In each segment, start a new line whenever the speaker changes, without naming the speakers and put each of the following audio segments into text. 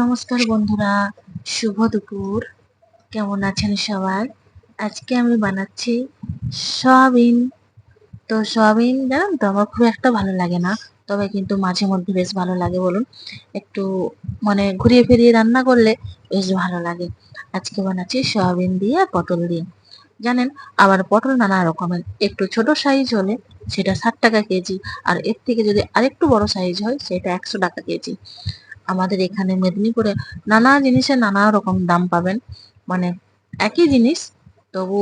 নমস্কার বন্ধুরা, শুভ দুপুর। কেমন আছেন সবাই? আজকে আমি বানাচ্ছি সয়াবিন। তো সয়াবিন জানেন তো, আমার খুব একটা ভালো লাগে না, তবে কিন্তু মাঝে মধ্যে বেশ ভালো লাগে বলুন। একটু মানে ঘুরিয়ে ফিরিয়ে রান্না করলে বেশ ভালো লাগে। আজকে বানাচ্ছি সয়াবিন দিয়ে আর পটল দিয়ে। জানেন আবার পটল নানা রকমের। একটু ছোট সাইজ হলে সেটা ষাট টাকা কেজি, আর এর থেকে যদি আরেকটু বড় সাইজ হয়, সেটা একশো টাকা কেজি। আমাদের এখানে মেদিনীপুরে নানা জিনিসের নানা রকম দাম পাবেন। মানে একই জিনিস, তবু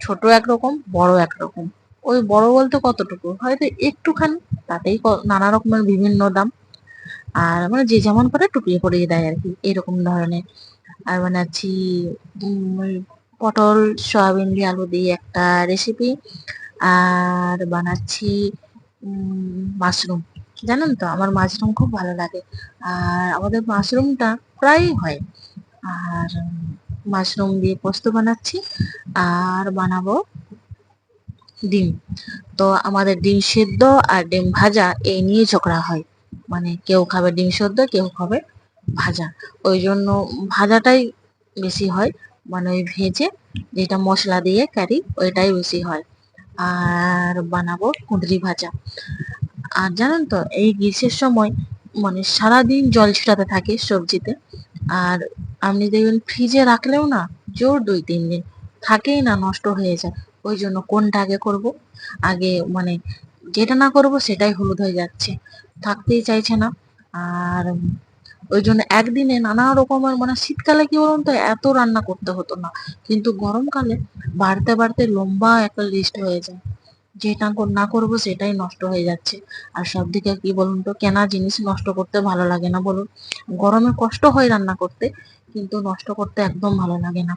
ছোট একরকম, বড় একরকম। ওই বড় বলতে কতটুকু? হয়তো একটুখানি, তাতেই নানা রকমের বিভিন্ন দাম। আর মানে যে যেমন করে টুপিয়ে পড়িয়ে দেয় আর কি, এরকম ধরনের। আর বানাচ্ছি পটল, সয়াবিন দিয়ে আলু দিয়ে একটা রেসিপি আর বানাচ্ছি মাশরুম। জানেন তো, আমার মাশরুম খুব ভালো লাগে। আর আমাদের মাশরুমটা প্রায়ই হয়। আর মাশরুম দিয়ে পোস্ত বানাচ্ছি, আর বানাবো ডিম। তো আমাদের ডিম সেদ্ধ আর ডিম ভাজা এই নিয়ে ঝগড়া হয়। মানে কেউ খাবে ডিম সেদ্ধ, কেউ খাবে ভাজা। ওই জন্য ভাজাটাই বেশি হয়। মানে ওই ভেজে যেটা মশলা দিয়ে কারি ওইটাই বেশি হয়। আর বানাবো কুঁদরি ভাজা। আর জানেন তো, এই গ্রীষ্মের সময় মানে সারাদিন জল ছিটাতে থাকে সবজিতে। আর আপনি দেখবেন ফ্রিজে রাখলেও না জোর দুই তিন দিন থাকেই না, নষ্ট হয়ে যায়। ওই জন্য কোনটা আগে করব? আগে মানে যেটা না করব সেটাই হলুদ হয়ে যাচ্ছে। থাকতেই চাইছে না। আর ওই জন্য একদিনে নানা রকমের মানে শীতকালে কি বলুন তো, এত রান্না করতে হতো না। কিন্তু গরমকালে বাড়তে বাড়তে লম্বা একটা লিস্ট হয়ে যায়। যেটা না করব সেটাই নষ্ট হয়ে যাচ্ছে। আর সব দিকে কি বলুন তো, কেনা জিনিস নষ্ট করতে ভালো লাগে না। বলুন, গরমে কষ্ট হয় রান্না করতে, কিন্তু নষ্ট করতে একদম ভালো লাগে না।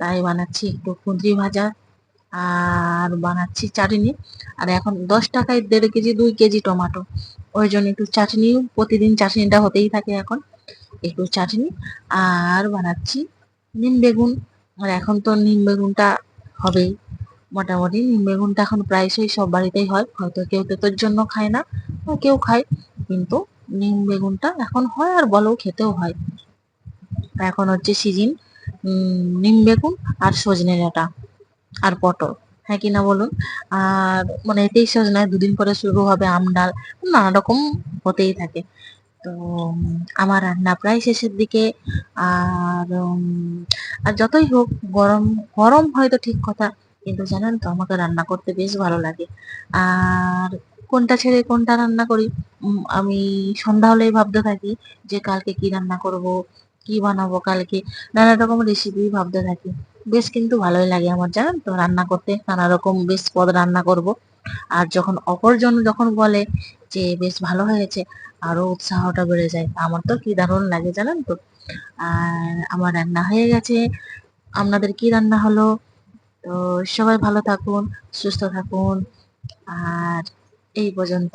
তাই বানাচ্ছি একটু কুঁদরি ভাজা, আর বানাচ্ছি চাটনি। আর এখন দশ টাকায় দেড় কেজি, দুই কেজি টমাটো। ওই জন্য একটু চাটনি প্রতিদিন চাটনিটা হতেই থাকে এখন। একটু চাটনি, আর বানাচ্ছি নিম বেগুন। আর এখন তো নিম বেগুনটা হবেই। মোটামুটি বেগুনটা এখন প্রায়শই সব বাড়িতেই হয়। হয়তো কেউ তেতোর জন্য খায় না কেউ খায়, কিন্তু নিম বেগুনটা এখন হয় আর বলো খেতেও হয়। এখন হচ্ছে সিজিন নিম বেগুন আর সজনে ডাঁটা আর পটল হ্যাঁ কি না বলুন? আর মানে এতেই সজনায় দুদিন পরে শুরু হবে আম ডাল, নানা রকম হতেই থাকে। তো, আমার রান্না প্রায় শেষের দিকে আর আর যতই হোক গরম গরম হয়তো ঠিক কথা কিন্তু জানেন তো, আমাকে রান্না করতে বেশ ভালো লাগে। আর কোনটা ছেড়ে কোনটা রান্না করি? আমি সন্ধ্যা হলেই ভাবতে থাকি যে কালকে কি রান্না করব, কি বানাবো কালকে, নানা রকম রেসিপি ভাবতে থাকি। বেশ কিন্তু ভালোই লাগে আমার, জানেন তো, রান্না করতে, নানা রকম বেশ পদ রান্না করব। আর যখন অপরজন যখন বলে যে বেশ ভালো হয়েছে, আরও উৎসাহটা বেড়ে যায়। আমার তো কি দারুণ লাগে, জানেন তো। আর আমার রান্না হয়ে গেছে, আপনাদের কি রান্না হলো? তো সবাই ভালো থাকুন সুস্থ থাকুন আর এই পর্যন্ত